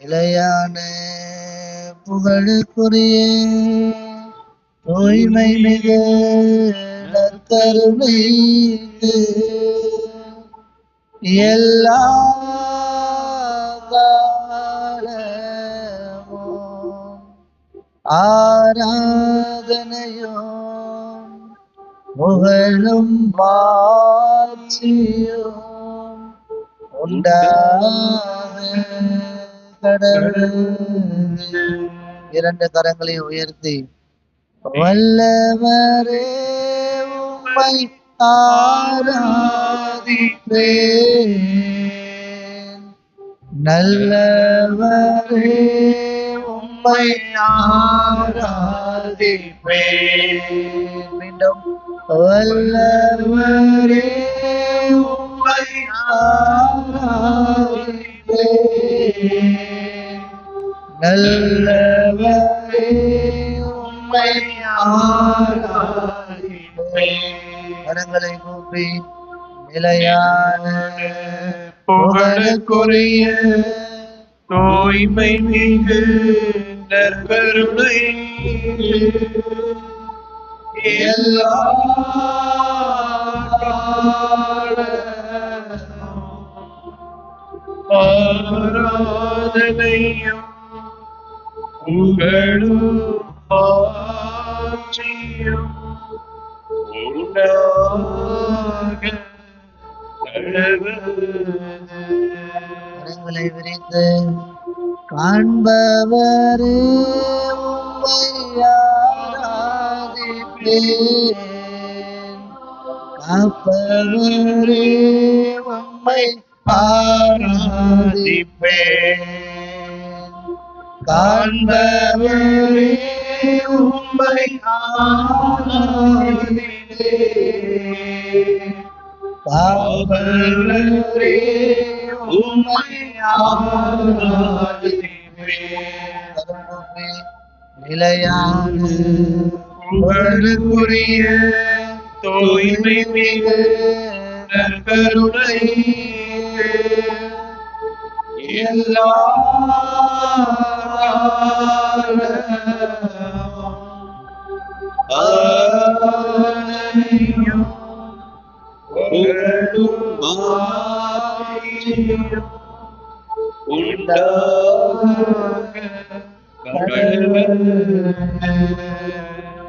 நிலையான புகழுக்குரிய தூய்மை மிகு நற்கருணைக்கு எல்லா காலமும் ஆராதனையும் புகழும் மாட்சியும் உண்டாக கடவுள் இரண்டு கரங்களை உயர்த்தி. வல்லவரே உம்மை ஆராதிப்பேன் நல்லவரே உம்மை ஆராதிப்பேன் மீண்டும் வல்லவரே உம்மை ஆராதிப்பேன் நல்லவரே உம்மை கரங்களை கூப்பி நிலையான புகழுக்குரிய தோய்மை மீது நற்கருணை. எல்லா ஆராதனையும் புகழும் மாட்சியும் உண்டாக கரங்களை விரித்து காண்பவரே காப்பவரே உம்மை பாராதிப்பேன் காண்பவரே உம்மை ஆராதிப்பேன் உம்மை நிலையான புகழுக்குரிய தூய்மை மிகு நற்கருணை எல்லா ஆராதனையும்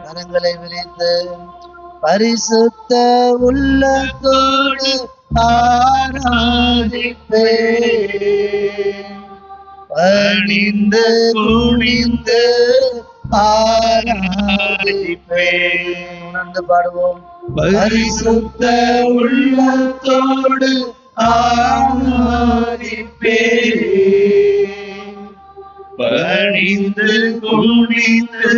கரங்களை விரித்து பரிசுத்த உள்ளத்தோடு ஆராதிப்பே பணிந்து குனிந்து உணர்ந்து பாடுவோம். பரிசுத்த உள்ளத்தோடு ஆராதிப்பேன் பணிந்து குனிந்து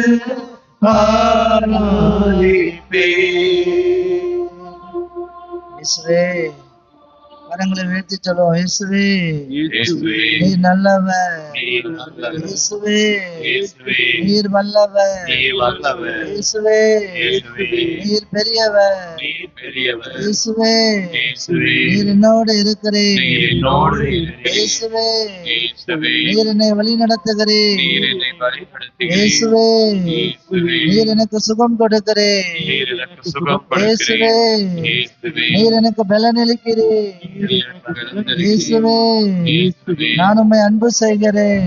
இயேசுவே. கரங்களை வீழ்த்தி சொல்லுவோம். இயேசுவே. நீர் நல்லவர். இயேசுவே. நீர் வல்லவர். இயேசுவே. நீர் பெரியவர். இயேசுவே. நீர் என்னோடு இருக்கிறேன். இயேசுவே. நீர் என்னை வழி நடத்துகிறேன். இயேசுவே. நீர் எனக்கு சுகம் கொடுக்கிறேன். எனக்கு சுகப்படுத்துகிறீர் இயேசுவே நீர் எனக்கு. இயேசுவே இயேசுவே. நான் உம்மை அன்பு செய்கிறேன்.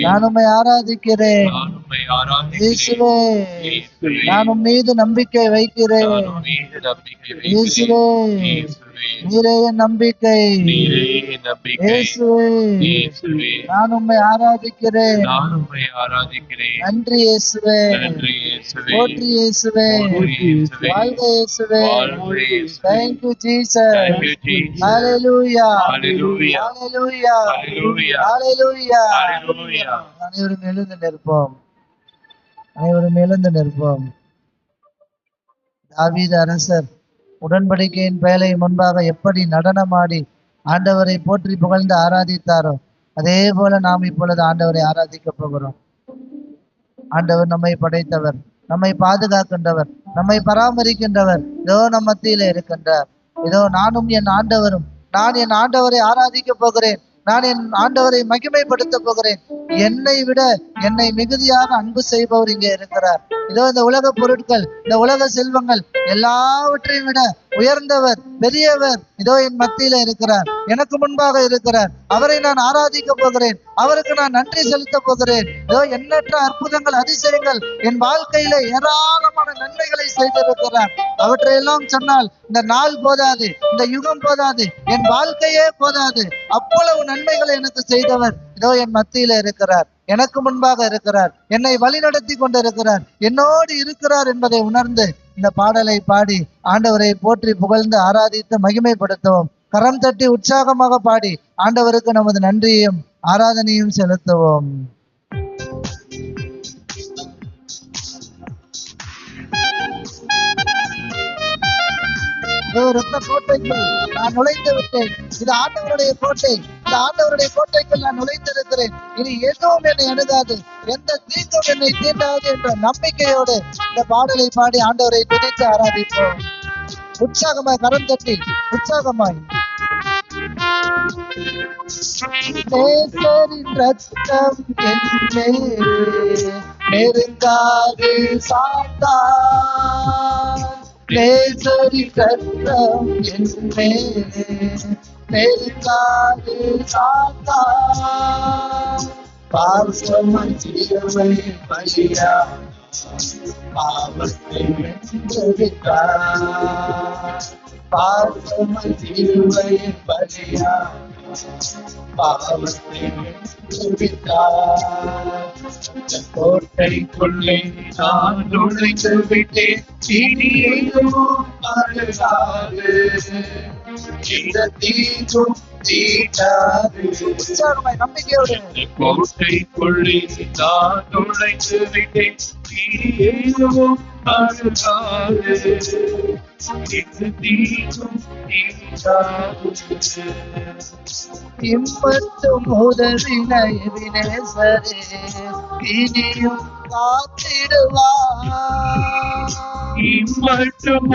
நான் உம்மை ஆராதிக்கிறேன். நான் உம் மீது நம்பிக்கை வைக்கிறேன். நீரே என் நம்பிக்கை. நான் உம்மை ஆராதிக்கிறேன். நன்றி இயேசுவே. போற்றி இயேசுவே போற்றி இயேசுவே. வாழ்க இயேசுவே வாழ்க இயேசுவே. thank you jesus Thank you, Jesus. hallelujah Hallelujah. hallelujah Hallelujah. hallelujah Hallelujah. அனைவரும் எழுந்து நிற்போம் அனைவரும் எழுந்து நிற்போம் தாவீது அரசர் உடன்படிக்கையின் பெயரை முன்பாக எப்படி நடனமாடி ஆண்டவரை போற்றி புகழ்ந்து ஆராதித்தாரோ அதே போல நாம் இப்பொழுது ஆண்டவரை ஆராதிக்க போகிறோம் ஆண்டவர் நம்மை படைத்தவர் நம்மை பாதுகாக்கின்றவர் நம்மை பராமரிக்கின்றவர் இதோ நம் மத்தியில இருக்கின்றார். இதோ நானும் என் ஆண்டவரும் நான் என் ஆண்டவரை ஆராதிக்க போகிறேன் நான் என் ஆண்டவரை மகிமைப்படுத்த போகிறேன். என்னை விட என்னை மிகுதியாக அன்பு செய்பவர் இங்கே இருக்கிறார். இதோ இந்த உலக பொருட்கள் இந்த உலக செல்வங்கள் எல்லாவற்றையும் விட உயர்ந்தவர் பெரியவர் இதோ என் மத்தியில இருக்கிறார். எனக்கு முன்பாக இருக்கிறார். அவரை நான் ஆராதிக்க போகிறேன். அவருக்கு நான் நன்றி செலுத்த போகிறேன். இதோ எண்ணற்ற அற்புதங்கள் அதிசயங்கள் என் வாழ்க்கையில ஏராளமான நன்மைகளை செய்திருக்கிறார். அவற்றையெல்லாம் சொன்னால் இந்த நாள் போதாது இந்த யுகம் போதாது என் வாழ்க்கையே போதாது. அவ்வளவு நன்மைகளை எனக்கு செய்தவர். இதோ என் மத்தியில இருக்கிறார். எனக்கு முன்பாக இருக்கிறார். என்னை வழிநடத்தி கொண்டிருக்கிறார். என்னோடு இருக்கிறார் என்பதை உணர்ந்து இந்த பாடலை பாடி ஆண்டவரை போற்றி புகழ்ந்து ஆராதித்து மகிமைப்படுத்துவோம். கரம் தட்டி உற்சாகமாக பாடி ஆண்டவருக்கு நமது நன்றியையும் ஆராதனையும் செலுத்துவோம். ரத்த கோட்டைக்குள் நான் நுழைந்து விட்டேன். இது ஆண்டவருடைய கோட்டை இந்த ஆண்டவருடைய கோட்டைக்குள் நான் நுழைத்திருக்கிறேன் இனி எதுவும் என்னை அணுகாது. எந்த தீங்கும் என்னை தீண்டாது என்ற நம்பிக்கையோடு இந்த பாடலை பாடி ஆண்டவரை துதித்து ஆராதிப்போம். உற்சாகமாய் கரம் தட்டி உற்சாகமாய். நேசரின் ரத்தம் என் நெருங்காது சாத்தா. நேசரின் ரத்தம் என்னே மேலே நெருங்காது சாத்தான் பாவம் பலியா. பாவத்தை வென்றெடுத்தார் பாவம் சிறுவை பலியா. பாவத்தை வென்றெடுத்தார் கோட்டைக்குள்ளே நான் நுழைந்து விட்டேன். இனி எதுவும் அணுகாது நம்பிக்கையோடு கோட்டைக்குள்ளே நான் நுழைந்து விட்டேன் அணுகாது இந்த தீங்கும் தீட்டாது இம்மட்டும் உதவின எவினேசரே இனியும் காத்திடுவார் இம்மட்டும்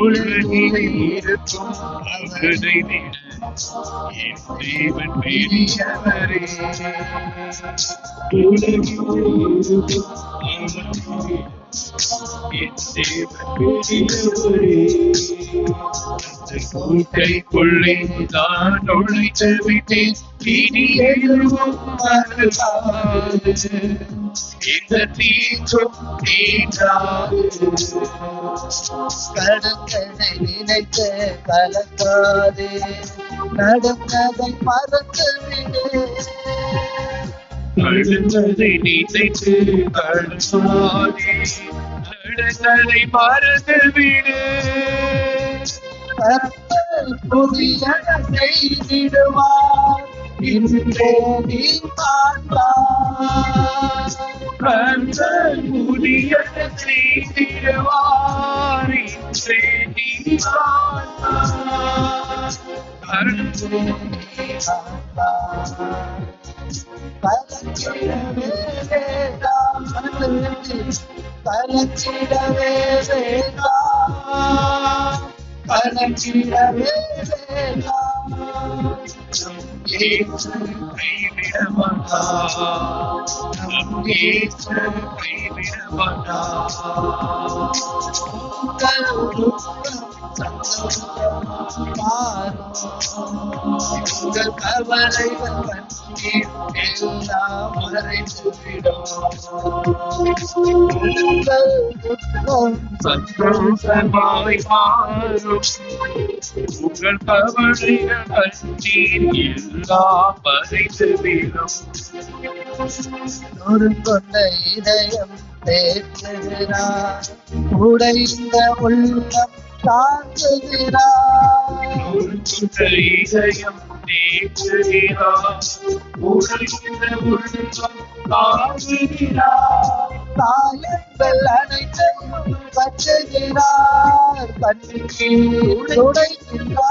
உதவின எபினேசரே இனியும் காத்திடுவார் உலகிலே இருக்கும் அவனை விட என் தேவன் பெரியவரே உலகிலே இருக்கும் அவனை விட என் கூட்டைக்குள்ளே நான் நுழைத்து விட்டேன் இனி எதுவும் அருகாது இந்த தீங்கும் தீண்டாது கடற்கரை நடந்ததை மறந்து விடு நடந்ததை நினைத்து கழுவாதே நடந்ததை மறந்து விடு. புதிய செய்திடுவார் இன்றே நீ காண்பார் அந்த புதிய செய்திடுவார் இன்றே நீ காண்பார். இன்றே நீ காண்பார் கலக்கிடவே வேண்டாம் கலக்கிடவே உங்கள் உங்கள் கவலைகள் கண்ணீர் எல்லாம் மறைந்துவிடும் சந்தோஷமாய் மாறும். உங்கள் கவலைகள் எல்லாம் நொறுங்கொண்ட இதயம் தேற்றுகிறார் உடைந்த உள்ளம் தாங்குகிறார் இதயம் தேற்றுகிறார். தாங்குகிறார். காயங்கள் அனைத்தையும் கட்டுகிறார் கண்ணீர் அனைத்தையும்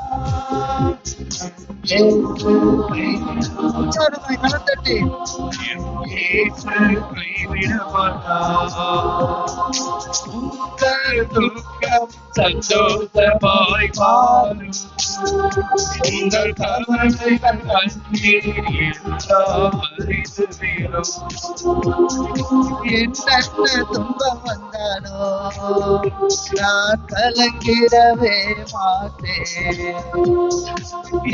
வேண்டாம் துக்கம் சந்தோஷமாய் மாறும் உங்கள் கவலைகள் அறிந்து துன்பம் வந்தானோ நான் கலங்கிடவே மாட்டேன்.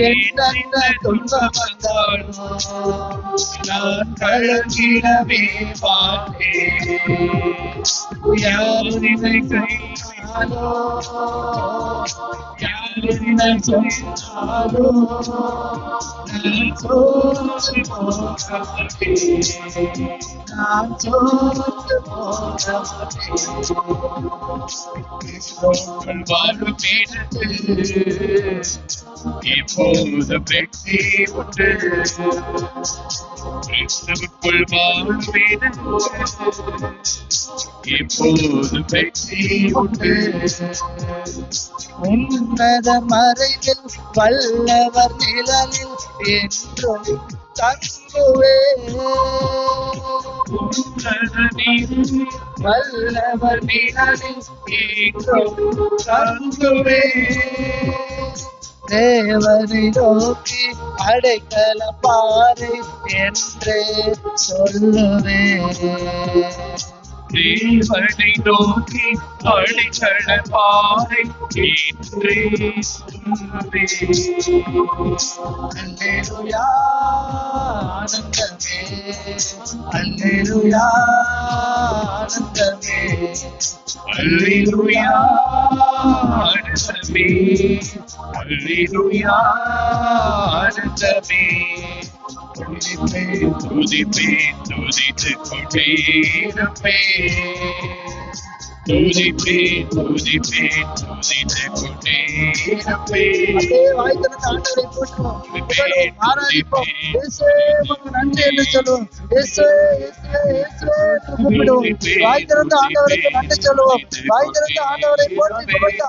என்னென்ன துன்பம் வந்தானோ நான் கலங்கிடவே மாட்டேன். யாரினை கை யாரோ யாரினை நான் சோர்ந்து போக மாட்டேன் நான் சோர்ந்து போக மாட்டேன் வாழும் இப்போது வெற்றி உண்டு கிறிஸ்துவுக்குள் வாழும் இப்போது வெற்றி உண்டு உன்னத மறைவில் வல்லவர் நிழலில் என்றும் தங்குவே வல்லவர் நிழலில் தேவனை நோக்கி அடைக்கல பாரு என்றே சொல்லுவே தேவனை நோக்கி அழைக்கட பாறை என்றே சொல்லுவே அல்லேலூயா ஆனந்தமே அல்லேலூயா ஆனந்தமே அல்லேலூயா ஆனந்தமே அல்லேலூயா ஆனந்தமே Who's he paid? Who's he paid? Who's he paid? இருப்பேன் நன்றி என்று சொல்லுவோம் வாய் திறந்து ஆண்டவருக்கு நன்றி சொல்லுவோம் வாய் திறந்து ஆண்டவரை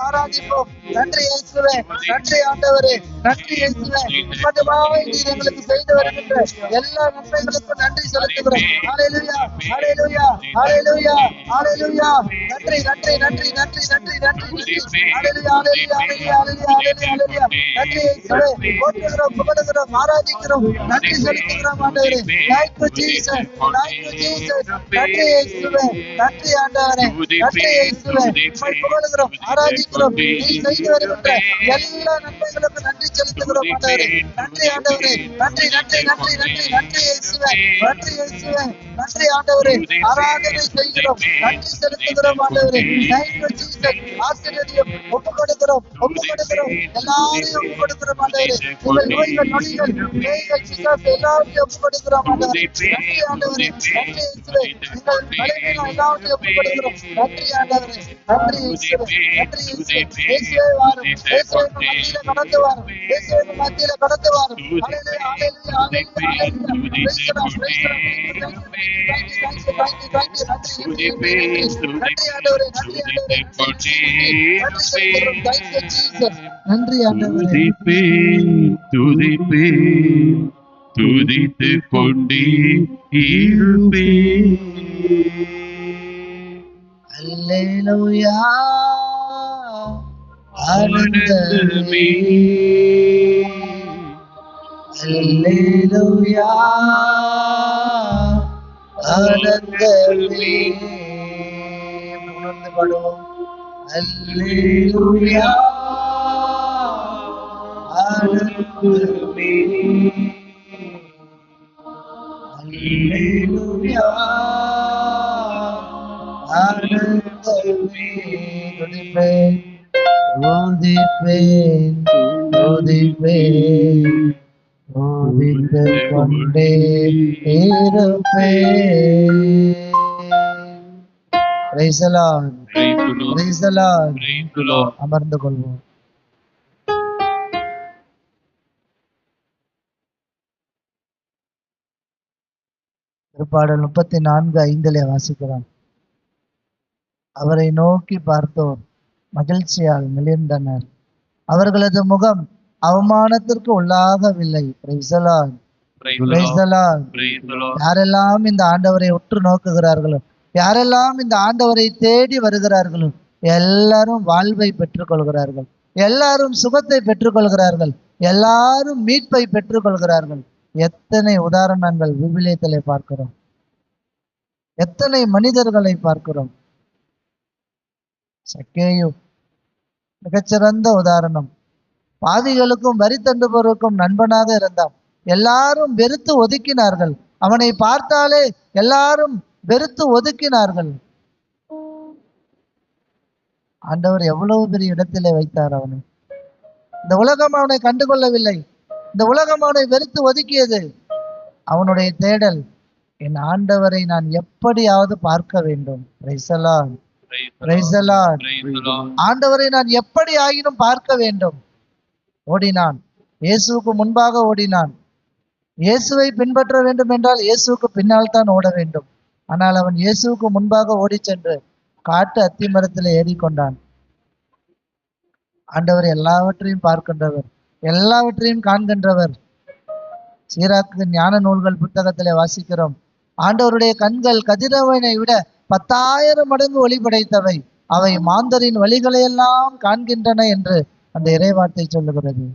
ஆராதிப்போம் நன்றி இயேசுவே நன்றி ஆண்டவரே நன்றி இயேசுவே இப்படிவாய் நீர் எங்களுக்கு செய்து வருகின்ற எல்லா நன்மைகளுக்கும் நன்றி செலுத்துகிறோம் ஹalleluya ஹalleluya ஹalleluya ஹalleluya நன்றி நன்றி நன்றி நன்றி நன்றி நன்றி நன்றி புகழுகிறோம் ஆராதிக்கிறோம் நன்றி செலுத்துகிறோம் ஆண்டவரே thank you Jesus thank you Jesus நன்றி இயேசுவே நன்றி ஆண்டவரே நன்றி இயேசுவே புகழுகிறோம் ஆராதிக்கிறோம் நீ செய்து வருகின்ற எல்லா நன்மைகளுக்கும் நன்றி செலுத்துகிறோம் ஆண்டவரே நன்றி ஆண்டவரே நன்றி நன்றி நன்றி நன்றி நன்றி இயேசுவே நன்றி இயேசுவே நன்றி ஆண்டவரே ஆராதனை செய்கிறோம் நன்றி செலுத்துகிறோம் ஆண்டவரே ஜீசஸ் ஆசீர்வதியும் ஒப்பு கொடுக்கிறோம் ஒப்பு கொடுக்கிறோம் எல்லாரையும் ஒப்பு கொடுக்கிறோம் ஆண்டவரே உங்கள் நோய்கள் நொடிகள் பேய்கள் பிசாசு எல்லாரையும் ஒப்பு கொடுக்கிறோம் ஆண்டவரே நன்றி ஆண்டவரே நன்றி இயேசுவே எங்கள் பலவீனம் எல்லாவற்றையும் ஒப்பு கொடுக்கிறோம் நன்றி ஆண்டவரே நன்றி இயேசுவே நன்றி இயேசுவே இயேசுவே வாரும் இயேசுவே உங்கள் மத்தியில கடந்து வாரும் இயேசுவே உங்கள் மத்தியில கடந்து வாரும் ஹalleluya ஹalleluya ஹalleluya ஹalleluya praise the Lord praise the Lord thank you thank you thank you thank you நன்றி நன்றி நன்றி ஆண்டவரே நன்றி ஆண்டவரே நன்றி துதிப்பே துதிப்பே துதித்து கொண்டே இருப்பே. அல்லேலூயா. ஆனந்தமே. அல்லேலூயா. ஆனந்தமே. பாடுவோம் அல்லேலூயா. ஆனந்தமே அல்லேலூயா. ஆனந்தமே துதிப்பேன் துதிப்பேன் துதிப்பேன் துதித்து கொண்டே இருப்பேன். அமர்ந்து கொள்வோம். திருப்பாடல் முப்பத்தி நான்கு ஐந்திலே வாசிக்கிறோம். அவரை நோக்கி பார்த்தோர் மகிழ்ச்சியால் மிளிர்ந்தனர். அவர்களது முகம் அவமானத்திற்கு உள்ளாகவில்லை. யாரெல்லாம் இந்த ஆண்டவரை உற்று நோக்குகிறார்களோ யாரெல்லாம் இந்த ஆண்டவரை தேடி வருகிறார்களோ எல்லாரும் வாழ்வை பெற்றுக்கொள்கிறார்கள். எல்லாரும் சுகத்தை பெற்றுக்கொள்கிறார்கள். எல்லாரும் மீட்பை பெற்றுக்கொள்கிறார்கள். எத்தனை உதாரணங்கள் விவிலியத்திலே பார்க்கிறோம். எத்தனை மனிதர்களை பார்க்கிறோம். சக்கேயு மிகச்சிறந்த உதாரணம். பாவிகளுக்கும் வரி தண்டுபவருக்கும் நண்பனாக இருந்தான். எல்லாரும் வெறுத்து ஒதுக்கினார்கள். அவனை பார்த்தாலே எல்லாரும் வெறுத்து ஒதுக்கினார்கள். ஆண்டவர் எவ்வளவு பெரிய இடத்திலே வைத்தார் அவனை. இந்த உலகம் அவனை கண்டுகொள்ளவில்லை. இந்த உலகம் அவனை வெறுத்து ஒதுக்கியது. அவனுடைய தேடல் என் ஆண்டவரை நான் எப்படியாவது பார்க்க வேண்டும். ஆண்டவரை நான் எப்படி ஆகினும் பார்க்க வேண்டும். ஓடினான். இயேசுவுக்கு முன்பாக ஓடினான். இயேசுவை பின்பற்ற வேண்டும் என்றால் இயேசுவுக்கு பின்னால் தான் ஓட வேண்டும். ஆனால் அவன் இயேசுவுக்கு முன்பாக ஓடிச் சென்று காட்டு அத்தி மரத்தில் ஏறிக்கொண்டான். ஆண்டவர் எல்லாவற்றையும் பார்க்கின்றவர் எல்லாவற்றையும் காண்கின்றவர். சீராக்கு ஞான நூல்கள் புத்தகத்திலே வாசிக்கிறோம். ஆண்டவருடைய கண்கள் கதிரவனை விட பத்தாயிரம் மடங்கு ஒளி படைத்தவை அவை மாந்தரின் வழிகளையெல்லாம் காண்கின்றன என்று அந்த இறைவார்த்தை சொல்லுகிறது.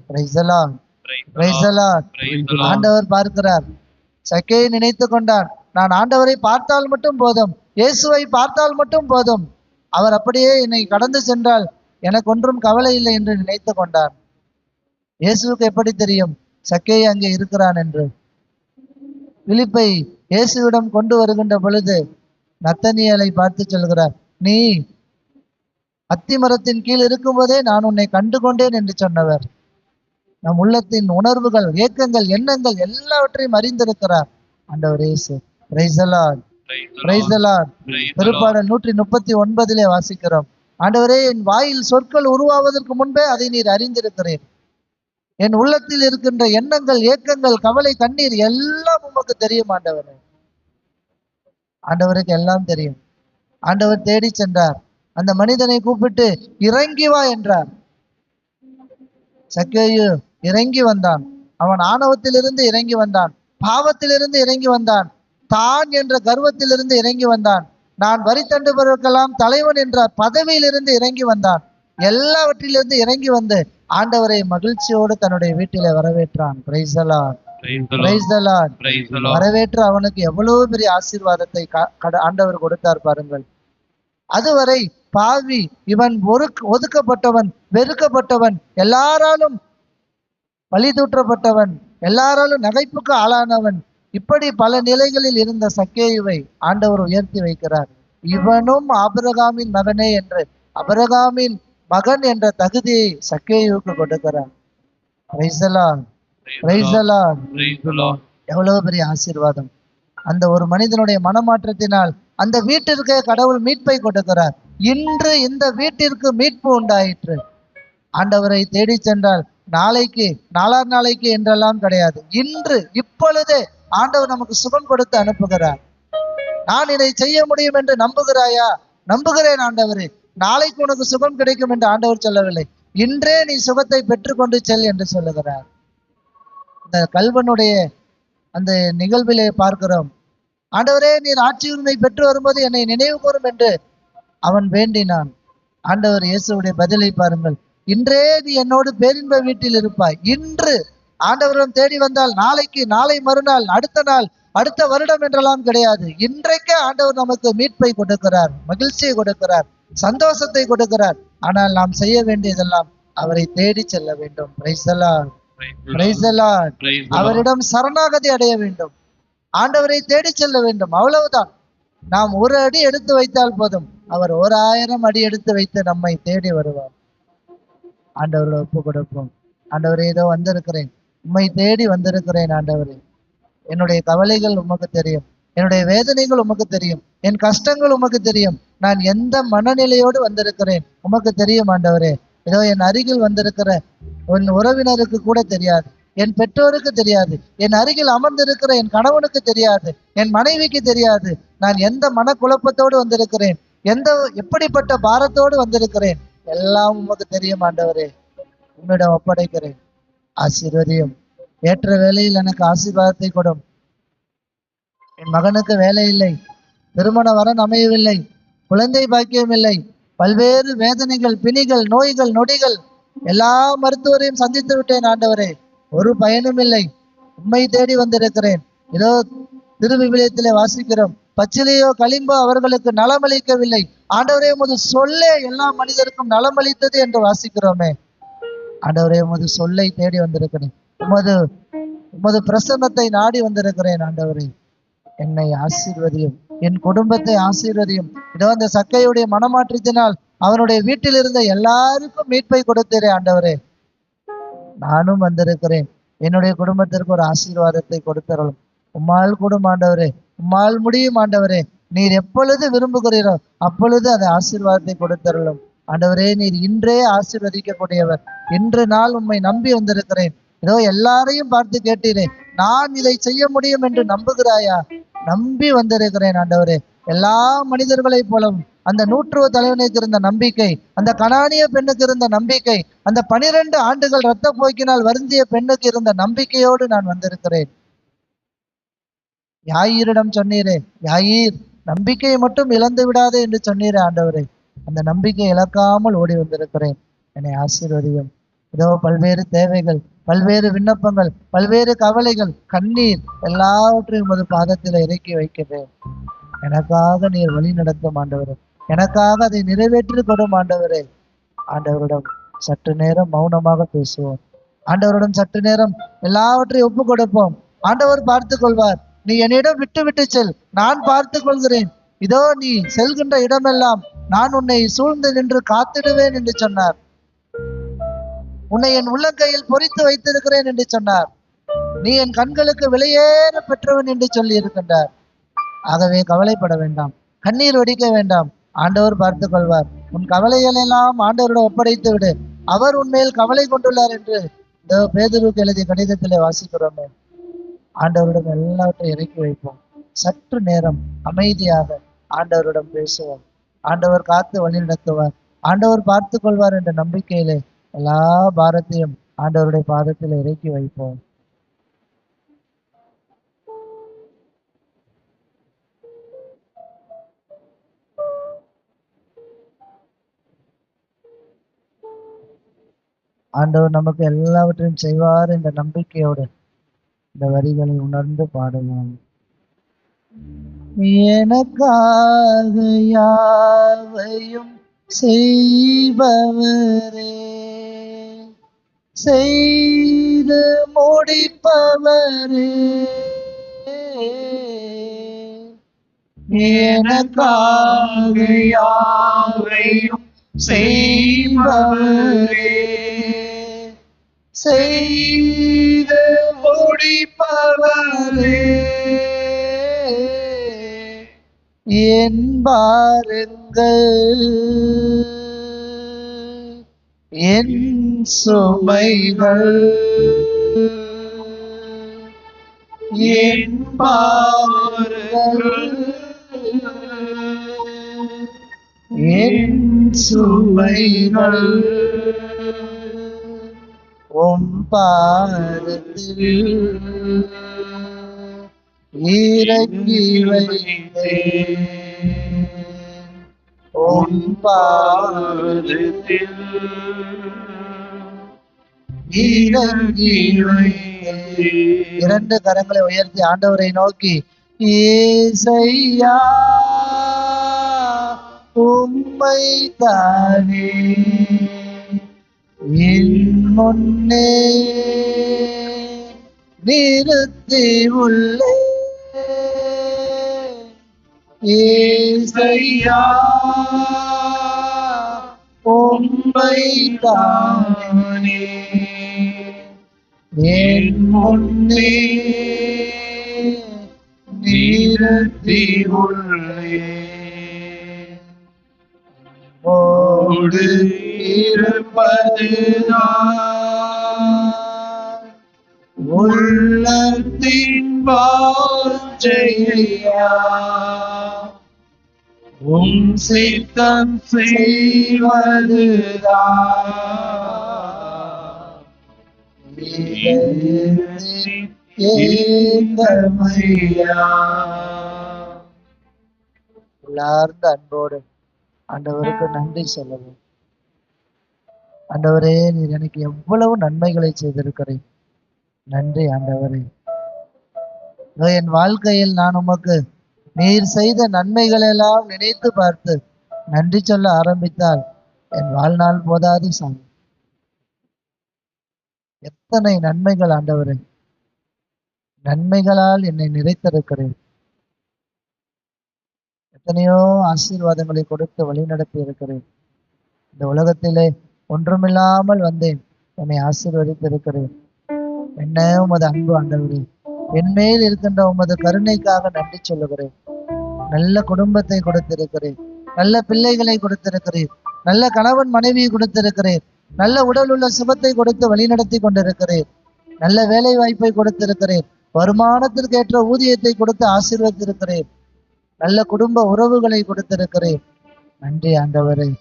ஆண்டவர் பார்க்கிறார். சக்கையை நினைத்து கொண்டான் நான் ஆண்டவரை பார்த்தால் மட்டும் போதும் இயேசுவை பார்த்தால் மட்டும் போதும். அவர் அப்படியே என்னை கடந்து சென்றால் எனக்கு ஒன்றும் கவலை இல்லை என்று நினைத்து கொண்டான் இயேசுவுக்கு எப்படி தெரியும்? சக்கே அங்கே இருக்கிறான் என்று. விழிப்பை இயேசுவிடம் கொண்டு வருகின்ற பொழுது நத்தனியலை பார்த்து சொல்கிறார் நீ அத்திமரத்தின் கீழ் இருக்கும்போதே நான் உன்னை கண்டு கொண்டேன் என்று சொன்னவர். நம் உள்ளத்தின் உணர்வுகள் ஏக்கங்கள் எண்ணங்கள் எல்லாவற்றையும் அறிந்திருக்கிறார் ஆண்டவர் இயேசு. திருப்பாடல் நூற்றி முப்பத்தி ஒன்பதிலே வாசிக்கிறோம். ஆண்டவரே என் வாயில் சொற்கள் உருவாவதற்கு முன்பே அதை நீர் அறிந்திருக்கிறேன் என் உள்ளத்தில் இருக்கின்ற எண்ணங்கள் ஏக்கங்கள் கவலை கண்ணீர் எல்லாம் உமக்கு தெரியும் ஆண்டவரே. ஆண்டவருக்கு எல்லாம் தெரியும். ஆண்டவர் தேடி சென்றார். அந்த மனிதனை கூப்பிட்டு இறங்கி வா என்றார். சக்கேயு இறங்கி வந்தான். அவன் ஆணவத்திலிருந்து இறங்கி வந்தான். பாவத்திலிருந்து இறங்கி வந்தான். தான் என்ற கர்வத்திலிருந்து இறங்கி வந்தான். நான் வரி தண்டுபவர்களுக்கெல்லாம் தலைவன் என்ற பதவியிலிருந்து இறங்கி வந்தான். எல்லாவற்றிலிருந்து இறங்கி வந்து ஆண்டவரை மகிழ்ச்சியோடு தன்னுடைய வீட்டிலே வரவேற்றான். வரவேற்று அவனுக்கு எவ்வளவு பெரிய ஆசீர்வாதத்தை ஆண்டவர் கொடுத்தார் பாருங்கள். அதுவரை பாவி இவன் ஒரு ஒதுக்கப்பட்டவன் வெறுக்கப்பட்டவன் எல்லாராலும் பழி தூற்றப்பட்டவன் எல்லாராலும் நகைப்புக்கு ஆளானவன் இப்படி பல நிலைகளில் இருந்த சக்கேயுவை ஆண்டவர் உயர்த்தி வைக்கிறார். இவனும் ஆபிரகாமின் மகனே என்று அபிரகாமின் மகன் என்ற தகுதியை சக்கேயுவுக்கு கொடுக்கிறார். எவ்வளவு பெரிய ஆசீர்வாதம். அந்த ஒரு மனிதனுடைய மனமாற்றத்தினால் அந்த வீட்டிற்கு கடவுள் மீட்பை கொடுக்கிறார். இன்று இந்த வீட்டிற்கு மீட்பு உண்டாயிற்று. ஆண்டவரை தேடி சென்றால் நாளைக்கு நாளார் நாளைக்கு என்றெல்லாம் கிடையாது. இன்று இப்பொழுதே ஆண்டவர் நமக்கு சுகம் கொடுத்து அனுப்புகிறார். நான் இதை செய்ய முடியும் என்று நம்புகிறாயா? நம்புகிறேன் ஆண்டவரே. நாளைக்கு உனக்கு சுகம் கிடைக்கும் என்று ஆண்டவர் சொல்லவில்லை. இன்றே நீ சுகத்தை பெற்றுக்கொண்டு செல் என்று சொல்லுகிறார். இந்த கல்வனுடைய அந்த நிகழ்விலே பார்க்கிறோம். ஆண்டவரே நீர் ஆட்சி உரிமை பெற்று வரும்போது என்னை நினைவு கூறும் என்று அவன் வேண்டினான். ஆண்டவர் இயேசுடைய பதிலை பாருங்கள். இன்றே நீ என்னோடு பேரின்ப வீட்டில் இருப்பாய். இன்று ஆண்டவரிடம் தேடி வந்தால் நாளைக்கு நாளை மறுநாள் அடுத்த நாள் அடுத்த வருடம் என்றெல்லாம் கிடையாது. இன்றைக்கே ஆண்டவர் நமக்கு மீட்பை கொடுக்கிறார் மகிழ்ச்சியை கொடுக்கிறார் சந்தோஷத்தை கொடுக்கிறார். ஆனால் நாம் செய்ய வேண்டியதெல்லாம் அவரை தேடி செல்ல வேண்டும். அவரிடம் சரணாகதி அடைய வேண்டும். ஆண்டவரை தேடி செல்ல வேண்டும். அவ்வளவுதான். நாம் ஒரு அடி எடுத்து வைத்தால் போதும். அவர் ஒரு ஆயிரம் அடி எடுத்து வைத்து நம்மை தேடி வருவார். ஆண்டவரை ஒப்பு கொடுப்போம் ஆண்டவரே ஏதோ வந்திருக்கிறேன். உம்மை தேடி வந்திருக்கிறேன் ஆண்டவரே. என்னுடைய கவலைகள் உமக்கு தெரியும். என்னுடைய வேதனைகள் உமக்கு தெரியும். என் கஷ்டங்கள் உமக்கு தெரியும். நான் எந்த மனநிலையோடு வந்திருக்கிறேன்? உமக்கு தெரியும் ஆண்டவரே. ஏதோ என் அருகில் வந்திருக்கிற உன் உறவினருக்கு கூட தெரியாது. என் பெற்றோருக்கு தெரியாது. என் அருகில் அமர்ந்திருக்கிற என் கணவனுக்கு தெரியாது. என் மனைவிக்கு தெரியாது. நான் எந்த மனக்குழப்பத்தோடு வந்திருக்கிறேன்? எந்த எப்படிப்பட்ட பாரத்தோடு வந்திருக்கிறேன்? எல்லாம் உமக்கு தெரியும் ஆண்டவரே. உன்னிடம் ஒப்படைக்கிறேன். ஆசீர்வதியும். ஏற்ற வேலையில் எனக்கு ஆசீர்வாதத்தை கொடும். என் மகனுக்கு வேலை இல்லை திருமண வரன் அமையவில்லை. குழந்தை பாக்கியம் இல்லை. பல்வேறு வேதனைகள் பிணிகள் நோய்கள் நொடிகள் எல்லா மருத்துவரையும் சந்தித்து விட்டேன் ஆண்டவரே. ஒரு பயனும் இல்லை. உண்மை தேடி வந்திருக்கிறேன். இதோ திருவிவிலியத்திலே வாசிக்கிறோம். பச்சிலையோ களிம்போ அவர்களுக்கு நலமளிக்கவில்லை. ஆண்டவரே முதல் சொல்லே எல்லா மனிதருக்கும் நலமளித்தது என்று வாசிக்கிறோமே. ஆண்டவரே உமது சொல்லை தேடி வந்திருக்கிறேன். உமது உமது பிரசன்னத்தை நாடி வந்திருக்கிறேன் ஆண்டவரே. என்னை ஆசீர்வதியும் என் குடும்பத்தை ஆசீர்வதியும். இதோ அந்த சக்கையுடைய மனமாற்றத்தினால் அவனுடைய வீட்டில் இருந்த எல்லாருக்கும் மீட்பை கொடுத்தீரே ஆண்டவரே. நானும் வந்திருக்கிறேன். என்னுடைய குடும்பத்திற்கு ஒரு ஆசீர்வாதத்தை கொடுத்தரலும் உம்மால் கூடும் ஆண்டவரே. உம்மால் முடியும் ஆண்டவரே. நீர் எப்பொழுது விரும்புகிறீரோ அப்பொழுது அந்த ஆசீர்வாதத்தை கொடுத்தரலும் ஆண்டவரே நீர் இன்றே ஆசீர்வதிக்கக்கூடியவர். இன்று நாள் உண்மை நம்பி வந்திருக்கிறேன். ஏதோ எல்லாரையும் பார்த்து கேட்டீரே நான் இதை செய்ய முடியும் என்று நம்புகிறாயா? நம்பி வந்திருக்கிறேன் ஆண்டவரே. எல்லா மனிதர்களைப் போலவும் அந்த நூற்றுவ தலைவனுக்கு இருந்த நம்பிக்கை அந்த கனானிய பெண்ணுக்கு இருந்த நம்பிக்கை அந்த பனிரெண்டு ஆண்டுகள் இரத்த போக்கினால் வருந்திய பெண்ணுக்கு இருந்த நம்பிக்கையோடு நான் வந்திருக்கிறேன். யாயிரிடம் சொன்னீரே யாயிர் நம்பிக்கையை மட்டும் இழந்து விடாதே என்று சொன்னீரே ஆண்டவரே. அந்த நம்பிக்கை இழக்காமல் ஓடி வந்திருக்கிறேன். என்னை ஆசீர்வதியும். இதோ பல்வேறு தேவைகள் பல்வேறு விண்ணப்பங்கள் பல்வேறு கவலைகள் கண்ணீர் எல்லாவற்றையும் உமது பாதத்தில் இறக்கி வைக்கிறேன். எனக்காக நீர் வழி நடத்தும் ஆண்டவரே. எனக்காக அதை நிறைவேற்றி கொடும் ஆண்டவரே. ஆண்டவரிடம் சற்று நேரம் மௌனமாக பேசுவோம். ஆண்டவரிடம் சற்று நேரம் எல்லாவற்றையும் ஒப்பு கொடுப்போம். ஆண்டவர் பார்த்து கொள்வார். நீ என்னிடம் விட்டு விட்டு செல். நான் பார்த்து கொள்கிறேன். இதோ நீ செல்கின்ற இடமெல்லாம் நான் உன்னை சூழ்ந்து நின்று காத்திடுவேன் என்று சொன்னார். உன்னை என் உள்ளங்கையில் பொறித்து வைத்திருக்கிறேன் என்று சொன்னார். நீ என் கண்களுக்கு விலையேற பெற்றவன் என்று சொல்லி இருக்கின்றார். ஆகவே கவலைப்பட வேண்டாம். கண்ணீர் வடிக்க வேண்டாம். ஆண்டவர் பார்த்து கொள்வார். உன் கவலைகள் எல்லாம் ஆண்டவரிடம் ஒப்படைத்து விடு. அவர் உன்மேல் கவலை கொண்டுள்ளார் என்று இந்த பேதருக்கு எழுதிய கடிதத்திலே வாசிக்கிறோமே. ஆண்டவரிடம் எல்லாவற்றையும் இறக்கி வைப்போம். சற்று நேரம் அமைதியாக ஆண்டவரிடம் பேசுவோம். ஆண்டவர் காத்து வழி நடத்துவார். ஆண்டவர் பார்த்து கொள்வார் என்ற நம்பிக்கையிலே எல்லா பாரத்தையும் ஆண்டவருடைய பாதத்தில் இறக்கி வைப்போம். ஆண்டவர் நமக்கு எல்லாவற்றையும் செய்வார் என்ற நம்பிக்கையோடு இந்த வரிகளை உணர்ந்து பாடலாம் எனக்காக யாவையும் செய்பவரே. செய்து முடிப்பவரே. எனக்காக யாவையும் செய்பவரே. செய்து முடிப்பவரே. என் என் சுமைகள். என் என் சுமைகள். உம் பாரத்தில் இறங்கி வைத்தேன் உம் பாரத்தில் இறங்கி இரண்டு கரங்களை உயர்த்தி ஆண்டவரை நோக்கி ஏசையா உம்மை தானே முன்னே நிறுத்தி உள்ளே ஏசையா உம்மை தானே. என் முன்னே நிறுத்தி உள்ளே. ஓடு இருப்பதுதான் உள்ளத்தின் வாஞ்சையா உம் சித்தம் செய்வதுதான் உள்ளார்ந்த அன்போடு ஆண்டவருக்கு நன்றி சொல்லவும். ஆண்டவரே நீர் எனக்கு எவ்வளவு நன்மைகளை செய்திருக்கிறேன் நன்றி ஆண்டவரே. என் வாழ்க்கையில் நான் உமக்கு நீர் செய்த நன்மைகள் எல்லாம் நினைத்து பார்த்து நன்றி சொல்ல ஆரம்பித்தால் என் வாழ்நாள் போதாது சாமி. எத்தனை நன்மைகள் ஆண்டவரே. நன்மைகளால் என்னை நிறைத்திருக்கிறேன் எத்தனையோ ஆசீர்வாதங்களை கொடுத்து வழிநடத்தி இருக்கிறேன் இந்த உலகத்திலே ஒன்றுமில்லாமல் வந்தேன் என்னை ஆசீர்வதித்திருக்கிறேன் என்ன உமது அன்பு ஆண்டவரே. என் மேல் இருக்கின்ற உமது கருணைக்காக நன்றி சொல்லுகிறேன். நல்ல குடும்பத்தை கொடுத்திருக்கிறேன். நல்ல பிள்ளைகளை கொடுத்திருக்கிறேன். நல்ல கணவன் மனைவியை கொடுத்திருக்கிறேன். நல்ல உடல் உள்ள சுபத்தை கொடுத்து வழிநடத்தி கொண்டிருக்கிறேன். நல்ல வேலை வாய்ப்பை கொடுத்திருக்கிறேன். வருமானத்திற்கு ஏற்ற ஊதியத்தை கொடுத்து ஆசீர்வதித்திருக்கிறேன். நல்ல குடும்ப உறவுகளை கொடுத்திருக்கிறேன். நன்றி ஆண்டவரே.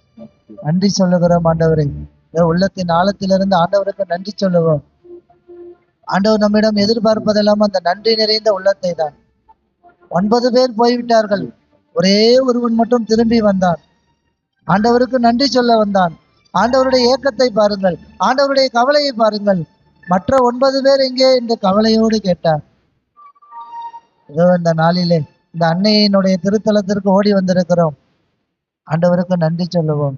நன்றி சொல்லுகிறோம் ஆண்டவரே. உள்ளத்தின் ஆழத்திலிருந்து ஆண்டவருக்கு நன்றி சொல்லுவோம். ஆண்டவர் நம்மிடம் எதிர்பார்ப்பதெல்லாம் அந்த நன்றி நிறைந்த உள்ளத்தை தான் ஒன்பது பேர் போய்விட்டார்கள். ஒரே ஒருவன் மட்டும் திரும்பி வந்தான். ஆண்டவருக்கு நன்றி சொல்ல வந்தான். ஆண்டவருடைய ஏக்கத்தை பாருங்கள். ஆண்டவருடைய கவலையை பாருங்கள். மற்ற ஒன்பது பேர் எங்கே என்று கவலையோடு கேட்டார். இதோ இந்த நாளிலே இந்த அன்னையினுடைய திருத்தலத்திற்கு ஓடி வந்திருக்கிறோம். ஆண்டவருக்கு நன்றி சொல்லுவோம்.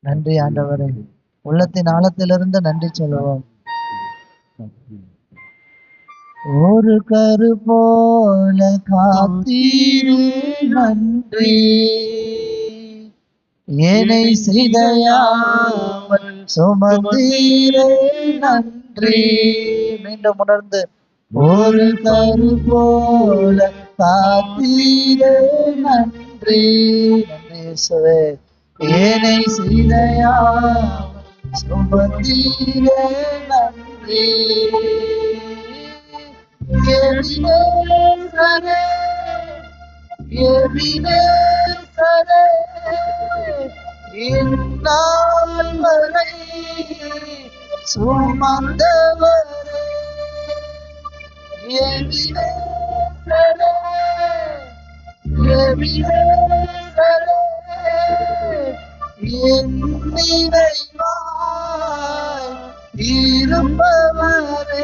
நன்றி ஆண்டவரே. உள்ளத்தின் ஆழத்திலிருந்து நன்றி சொல்லுவோம். ஒரு கரு போல காத்தீரு நன்றி. ஏனை செய்தையாமல் சுமந்தீரே நன்றி. மீண்டும் உணர்ந்து ஒரு கரு போல காத்தீரே நன்றி. நன்றி இயேசுவே. ஏனை சுமந்தீரே நன்றி. எபினேசரே, எபினேசரே, இந்நாள் வரை சுமந்தவரே. எபினேசரே, எபினேசரே, என் நினைவாய் இருப்பவரே